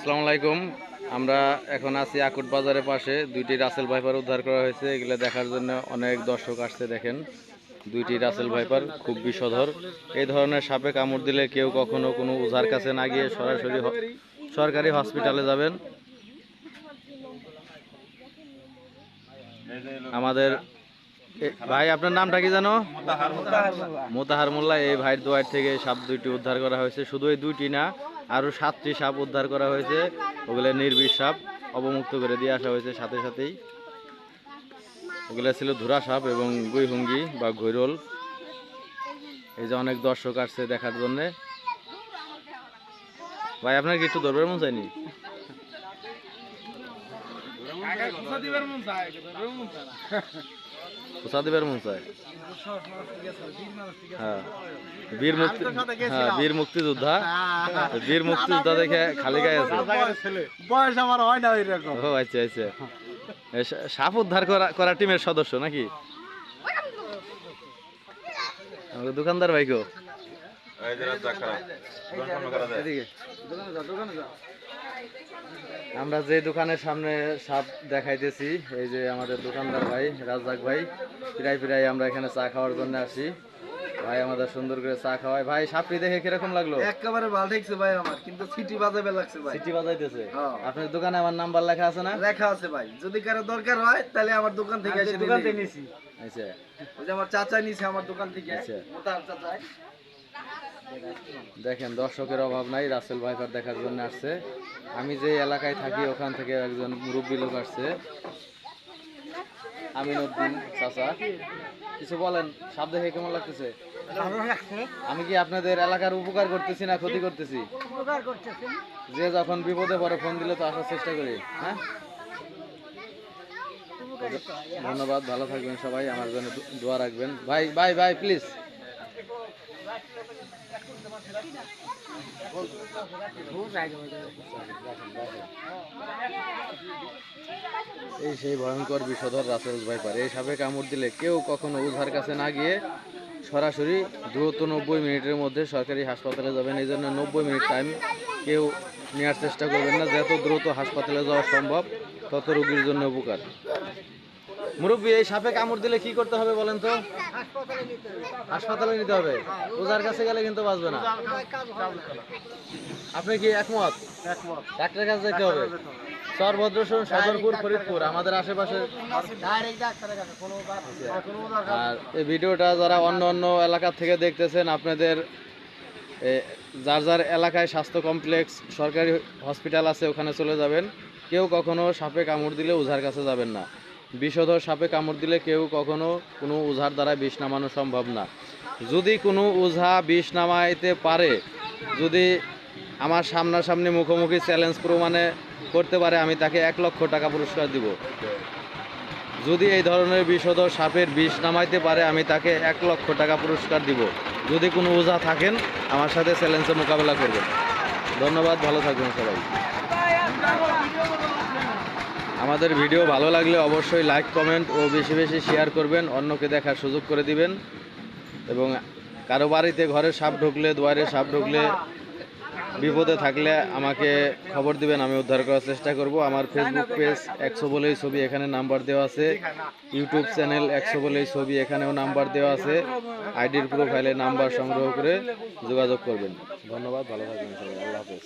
আসসালামু আলাইকুম। আমরা এখন আছি আকুট বাজারের পাশে। দুইটি রাসেল ভাইপার উদ্ধার করা হয়েছে। এগুলো দেখার জন্য অনেক দর্শক আসছে দেখেন। দুইটি রাসেল ভাইপার খুব বিষধর। এই ধরনের সাপে কামড় দিলে কেউ কখনো কোনো ওঝার কাছে না গিয়ে সরাসরি সরকারি হসপিটালে যাবেন। আমাদের ভাই আপনার নামটা কি জানো? মোতাহার মোল্লা। এই ভাইয়ের দোয়ার থেকে সাপ দুইটি উদ্ধার করা হয়েছে। শুধু এই দুইটি না আরও সাতটি সাপ উদ্ধার করা হয়েছে। ওগুলো নির্বিষ সাপ, অবমুক্ত করে দিয়ে আসা হয়েছে সাথে সাথেই। ওগুলো ছিল ধুরা সাপ এবং গুইহুঙ্গি বা গৈরোল এই যে অনেক দর্শক আসছে দেখার জন্যে। ভাই, আপনার কি একটু ধরবার মন চাইনি? কোথা দিবার মন চায় হ্যাঁ। বীর মুক্তি হ্যাঁ বীর মুক্তিযোদ্ধা। বীর মুক্তিযোদ্ধা দেখে খালি গায়ে আছে। বয়স আমার হয় না ও আচ্ছা আচ্ছা। সাপ উদ্ধার করা করা টিমের সদস্য নাকি? দোকানদার ভাইকো এদিকে। আমরা যে দোকানের সামনে সাপ দেখাইতেছি এই যে আমাদের দোকানদার ভাই রাজাক ভাই প্রায় প্রায় আমরা এখানে চা খাওয়ার জন্য আসি। ভাই আমাদের সুন্দর করে চা খাওয়াই ভাই সাপটি দেখে কীরকম লাগল? একেবারে ভালো ঠেকছে ভাই আমার কিন্তু সিটি বাজাবে লাগছে ভাই। সিটি বাজাইতেছে? হ্যাঁ। আপনার দোকানে আমার নাম্বার লেখা আছে না? লেখা আছে ভাই। যদি কারও দরকার হয় তাহলে আমার দোকান থেকে এসে দোকান থেকে নিছি। আচ্ছা। ওই যে আমার চাচা নিছে আমার দোকান থেকে। আচ্ছা। মোতার চাচা দেখেন দর্শকের অভাব নাই রাসেল ভাইপার দেখার জন্য আসছে। আমি যে এলাকায় থাকি ওখান থেকে একজন মুরব্বী লোক আসছে। চাচা। কিছু বলেন সাপ দেখে কেমন লাগতেছে? আমি কি আপনাদের এলাকার উপকার করতেছি না ক্ষতি করতেছি? যে যখন বিপদে পড়ে ফোন দিলে তো আসার চেষ্টা করি হ্যাঁ? ধন্যবাদ ভালো থাকবেন সবাই আমার জন্য দোয়া রাখবেন। ভাই ভাই ভাই প্লিজ এই সেই ভয়ঙ্কর বিষধর রাসেল ভাইপার এই সাপে কামড় দিলে কেউ কখনো উধার কাছে না গিয়ে সরাসরি দ্রুত নব্বই মিনিটের মধ্যে সরকারি হাসপাতালে যাবেন। এই জন্য নব্বই মিনিট টাইম কেউ নেওয়ার চেষ্টা করবেন না। যত দ্রুত হাসপাতালে যাওয়া সম্ভব, তত রোগীর জন্য উপকার। মুরব্বী, এই সাপে কামড় দিলে কি করতে হবে বলেন তো? হাসপাতালে নিতে হবে। ওজার কাছে গেলে কিন্তু বাঁচবে না। আপনি কি একমত? ডাক্তারের কাছে যেতে হবে। আমাদের আশেপাশে। আর এই ভিডিওটা যারা অন্য অন্য থেকে দেখতেছেন, আপনাদের যার যার এলাকায় স্বাস্থ্য কমপ্লেক্স, সরকারি হসপিটাল আছে, ওখানে চলে যাবেন। কেউ কখনো সাপে কামড় দিলে ওঝার কাছে যাবেন না। বিষধর সাপে কামড় দিলে কেউ কখনো কোনো ওঝার দ্বারা বিষ নামানো সম্ভব না। যদি কোনো ওঝা বিষ নামাইতে পারে, যদি আমার সামনাসামনি মুখোমুখি চ্যালেঞ্জ প্রমাণে করতে পারে, আমি তাকে এক লক্ষ টাকা পুরস্কার দিব। যদি এই ধরনের বিষধর সাপের বিষ নামাইতে পারে, আমি তাকে এক লক্ষ টাকা পুরস্কার দিব। যদি কোনো ওঝা থাকেন, আমার সাথে চ্যালেঞ্জের মোকাবেলা করবেন। ধন্যবাদ, ভালো থাকবেন সবাই। আমাদের ভিডিও ভালো লাগলে অবশ্যই লাইক, কমেন্ট ও বেশি বেশি শেয়ার করবেন, অন্যকে দেখার সুযোগ করে দিবেন। এবং কারও বাড়িতে, ঘরে সাপ ঢুকলে, দুয়ারে সাপ ঢুকলে, বিপদে থাকলে আমাকে খবর দিবেন, আমি উদ্ধার করার চেষ্টা করব। আমার ফেসবুক পেজ একশো বলেই ছবি এখানে নাম্বার দেওয়া আছে। ইউটিউব চ্যানেল একশো বলেই ছবি এখানেও নাম্বার দেওয়া আছে। আইডির প্রোফাইলে নাম্বার সংগ্রহ করে যোগাযোগ করবেন। ধন্যবাদ, ভালো থাকবেন আল্লাহ হাফেজ।